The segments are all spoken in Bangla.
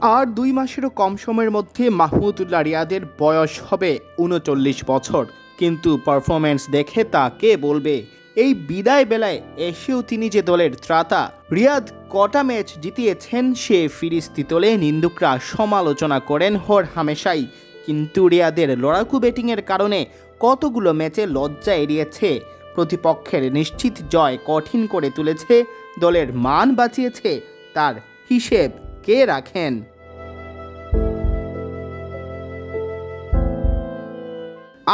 আর দুই মাসেরও কম সময়ের মধ্যে মাহমুদুল্লাহ রিয়াদের বয়স হবে উনচল্লিশ বছর। কিন্তু পারফরমেন্স দেখে তা কে বলবে? এই বিদায় বেলায় এসেও তিনি যে দলের ত্রাতা, রিয়াদ কটা ম্যাচ জিতিয়েছেন সে ফিরিস্তি তোলে নিন্দুকরা সমালোচনা করেন হর হামেশাই। কিন্তু রিয়াদের লড়াকু ব্যাটিংয়ের কারণে কতগুলো ম্যাচে লজ্জা এড়িয়েছে। প্রতিপক্ষের নিশ্চিত জয় কঠিন করে তুলেছে দলের মান বাঁচিয়েছে, তার হিসেব কে রাখেন?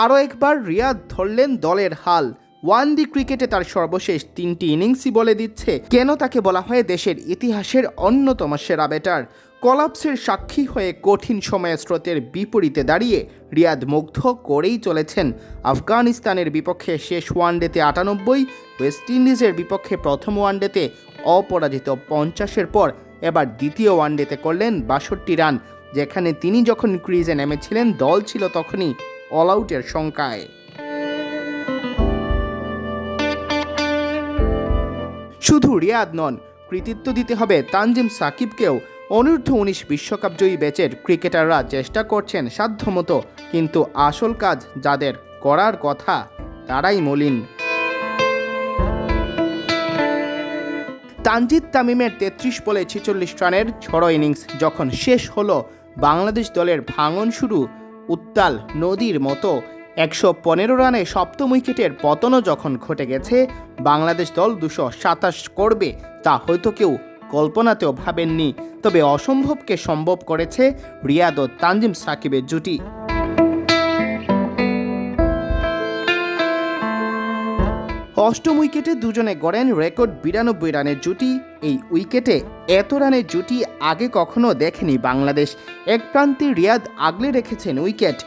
আরও একবার রিয়াদ ধরলেন দলের হাল। ওয়ান দি ক্রিকেটে তার সর্বশেষ তিনটি ইনিংসই বলে দিচ্ছে, কেন তাকে বলা হয় দেশের ইতিহাসের অন্যতম সেরা ব্যাটার। কলাপসের সাক্ষী হয়ে কঠিন সময়ের স্রোতের বিপরীতে দাঁড়িয়ে রিয়াদ মুগ্ধ করেই চলেছেন। আফগানিস্তানের বিপক্ষে শেষ ওয়ানডেতে আটানব্বই, ওয়েস্ট ইন্ডিজের বিপক্ষে প্রথম ওয়ানডেতে অপরাজিত পঞ্চাশের পর এবার দ্বিতীয় ওয়ানডেতে করলেন বাষট্টি রান, যেখানে তিনি যখন ক্রিজে নেমেছিলেন, দল ছিল তখনই অল আউটের সংখ্যায়। শুধু রিয়াদ নন, কৃতিত্ব দিতে হবে তানজিম সাকিবকেও। অনূর্ধ্ব উনিশ বিশ্বকাপ জয়ী ব্যাচের ক্রিকেটাররা চেষ্টা করছেন সাধ্যমতো, কিন্তু আসল কাজ যাদের করার কথা, তারাই মলিন। তানজিদ তামিমের তেত্রিশ বলে ছেচল্লিশ রানের ঝড়ো ইনিংস যখন শেষ হলো, বাংলাদেশ দলের ভাঙন শুরু, উত্তাল নদীর মতো একশো পনেরো রানে সপ্তম উইকেটের পতনও যখন ঘটে গেছে, বাংলাদেশ দল দুশো সাতাশ করবে তা হয়তো কেউ কল্পনাতেও ভাবেননি, তবে অসম্ভবকে সম্ভব করেছে রিয়াদ ও তানজিম সাকিবের জুটি। অষ্টম উইকেটে দুজনে গড়েন রেকর্ড বিরানব্বই রানের জুটি। এই উইকেটে এত রানের জুটি আগে কখনো দেখেনি বাংলাদেশ। এক প্রান্তে রিয়াদ আগলে রেখেছেন উইকেট,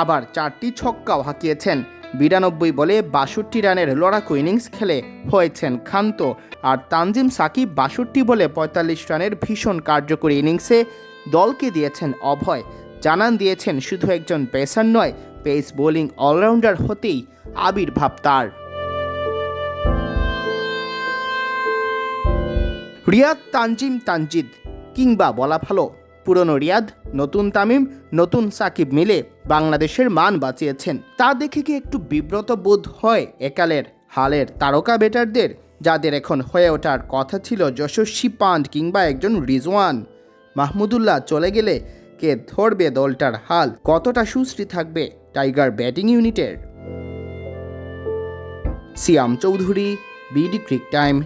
আবার চারটি ছক্কাও হাঁকিয়েছেন। বিরানব্বই বলে বাষট্টি রানের লড়াকু ইনিংস খেলে হয়েছেন ক্ষান্ত। আর তানজিম সাকিব বাষট্টি বলে পঁয়তাল্লিশ রানের ভীষণ কার্যকরী ইনিংসে দলকে দিয়েছেন অভয়। জানান দিয়েছেন, শুধু একজন পেসার নয়, পেস বোলিং অলরাউন্ডার হতেই আবির্ভাব তার। রিয়াদ তানজিম তানজিদ, কিংবা বলা ভালো। পুরনো রিয়াদ, নতুন তামিম, নতুন সাকিব মিলে বাংলাদেশের মান বাঁচিয়েছেন। তা দেখে কি একটু বিব্রত বোধ হয় একালের? হালের তারকা বেটারদের, যাদের এখন হয়ে ওঠার কথা ছিল যশস্বী পান্ড কিংবা একজন রিজওয়ান। মাহমুদুল্লাহ চলে গেলে কে ধরবে দলটার হাল? কতটা সুশ্রী থাকবে টাইগার ব্যাটিং ইউনিটের? Siam Chowdhury, BD cric time.